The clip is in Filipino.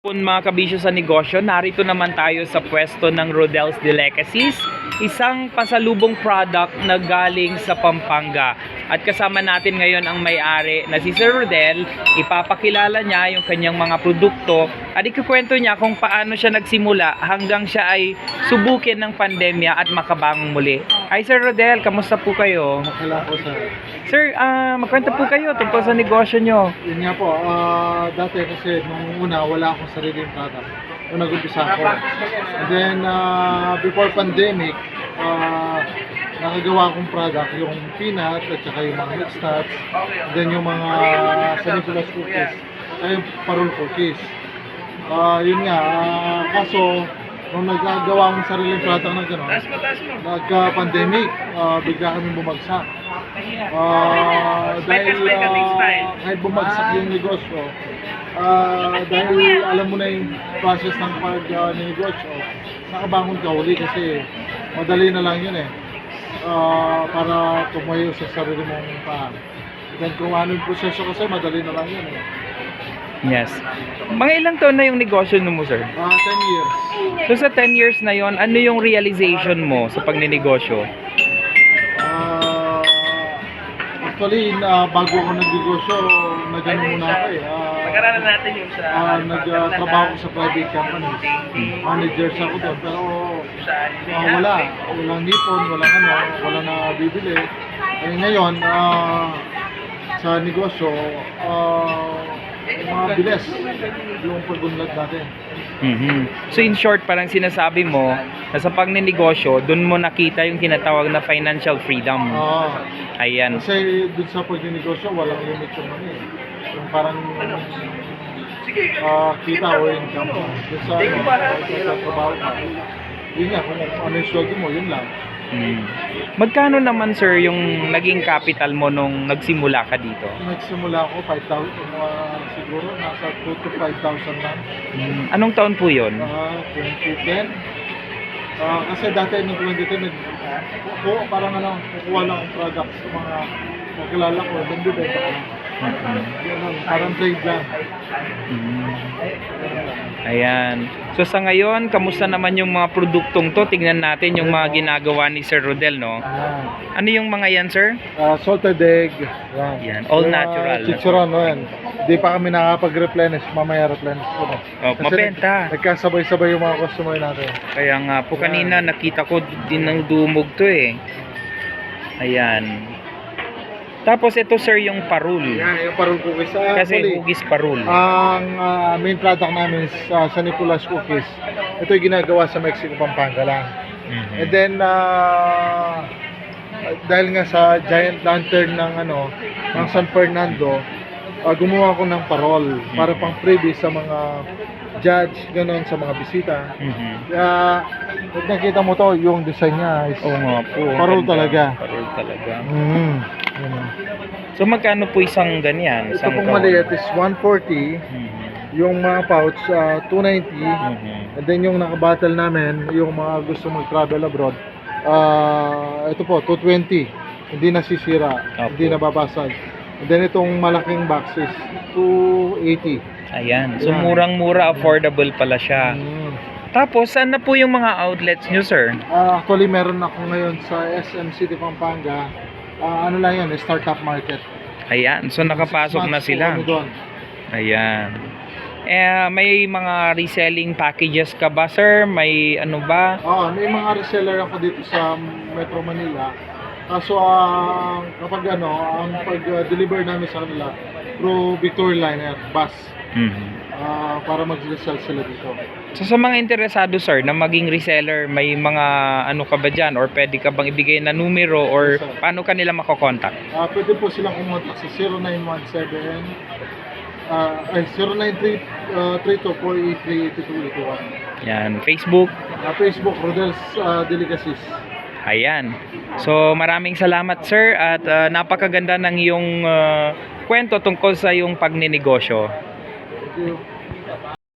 Kung mga kabisyo sa negosyo, narito naman tayo sa pwesto ng Rodel's Delicacies, isang pasalubong product na galing sa Pampanga. At kasama natin ngayon ang may-ari na si Sir Rodel, ipapakilala niya yung kanyang mga produkto at ikukwento niya kung paano siya nagsimula hanggang siya ay subukin ng pandemya at makabangon muli. Hi Sir Rodel, kamusta po kayo? Wala po sir. Sir, ah magkwento po kayo tungkol sa negosyo nyo. Yun nga po, ah, dati kasi nung una wala akong sariling product. Nung nag-umpisa ako. And then, ah, before pandemic, ah, nakagawa akong product, yung peanut at saka yung mga mixed nuts. Then yung mga Sanifulas cookies. Ay, parol cookies. Ah, yun nga, ah, kaso, nung nagagawa akong sariling product na gano'n, nagka-pandemic, ah, bigla kami bumagsak. Ah, dahil ah, kahit bumagsak yung negosyo, ah, dahil alam mo na yung process ng pag-negosyo, nakabangon ka uli kasi madali na lang yun eh. Ah, para tumayo sa sarili mong paa. Then kung ano yung proseso kasi, madali na lang yun eh. Yes. Mga ilang taon na yung negosyo nyo mo, sir? Ah, 10 years. So sa 10 years na yon, ano yung realization mo sa pagninegosyo? Ah, actually, na bago ako nagnegosyo, nagano muna ako eh. Ah, Pag-aralan natin yung sa... Ah, nagtrabaho ko sa private company. Managers ako doon. Pero ah, wala. Walang nipon, walang ano, wala na bibili. Eh, ngayon, ah, sa negosyo, ah, mga bilis yung pagunlad natin. Mhm. So in short, parang sinasabi mo na sa pagninegosyo, doon mo nakita yung tinatawag na financial freedom. Ah, Ayan. kasi doon sa pagnegosyo, walang limit yung money. Yung parang ah, kita o income mo. Doon sa, ano, sa trabaho mo. Yun nga, kung ano yung sweldo mo, yun lang. Mm. Magkano naman sir yung naging capital mo nung nagsimula ka dito? Nagsimula ako 5,000, mga siguro nasa 2 to 5,000 lang. Mm. Anong taon po yon? Uh, 2010. Ah, kasi dati nung 2010, nag, ko, parang ano, kukuha lang ang product sa mga kakilala ko, then bibenta ko. Ganun, parang trade lang. Mm. Ayan. So sa ngayon, kamusta naman yung mga produktong to? Tingnan natin yung mga ginagawa ni Sir Rodel, no? Ah, Ano yung mga yan, sir? ah, salted egg. Yan. Yan, all Yung, ah, natural. Chicharon, no, yan. Hindi pa kami nakakapag-replenish, mamaya replenish ko. No. Oh, Kasi mabenta. nag- nagkasabay-sabay yung mga customer natin. Kaya nga po kanina nakita ko din ng dumog to eh. Ayan. Tapos ito sir yung parul. Yan, yung parol cookies. Ah, Kasi actually, hugis parul. Ang ah, main product namin is uh, Sanipulas Cookies. Ito yung ginagawa sa Mexico, Pampanga lang. Mhm. And then, ah, dahil nga sa giant lantern ng ano ng San Fernando, ah, gumawa ko ng parol para pang freebie sa mga judge, ganun, sa mga bisita. Mhm. Kaya, pag nakita mo to, yung design niya is Oo nga po. Parul ganda. talaga. Parul talaga. mm, So magkano po isang ganyan? Ito Isang pong kahon? maliit is 140, Mhm. yung mga pouch ah, 290, Mhm. And then yung nakabattle namin, yung mga gusto mag-travel abroad, ah ito po, 220. Hindi nasisira, Opo. hindi nababasag. And then itong malaking box is 280. Ayan. So Yan. murang-mura, affordable pala siya. Mm. Tapos saan na po yung mga outlets nyo sir? Ah, actually, meron ako ngayon sa SM City, Pampanga. Ah, ano lang yan, startup market. Ayan. So nakapasok na sila. Ayan. Eh, may mga reselling packages ka ba, sir? May ano ba? Oo, may mga reseller ako dito sa Metro Manila. Kaso ah, kapag ano, ang pag-deliver namin sa kanila, through Victoria Liner, bus. Mhm. Ah, para mag-resell sila dito. So sa mga interesado, sir, na maging reseller, may mga ano ka ba dyan? Or pwede ka bang ibigay na numero? Or Yes, sir. paano ka nila makokontak? Ah, pwede po silang kumontak sa 0917 ah ay 093 uh, 32483821. Yan. Facebook. Ah, Facebook Rodel's ah, Delicacies. Ayan. So maraming salamat, sir. At ah, napakaganda ng iyong ah, kwento tungkol sa iyong pagninegosyo. you.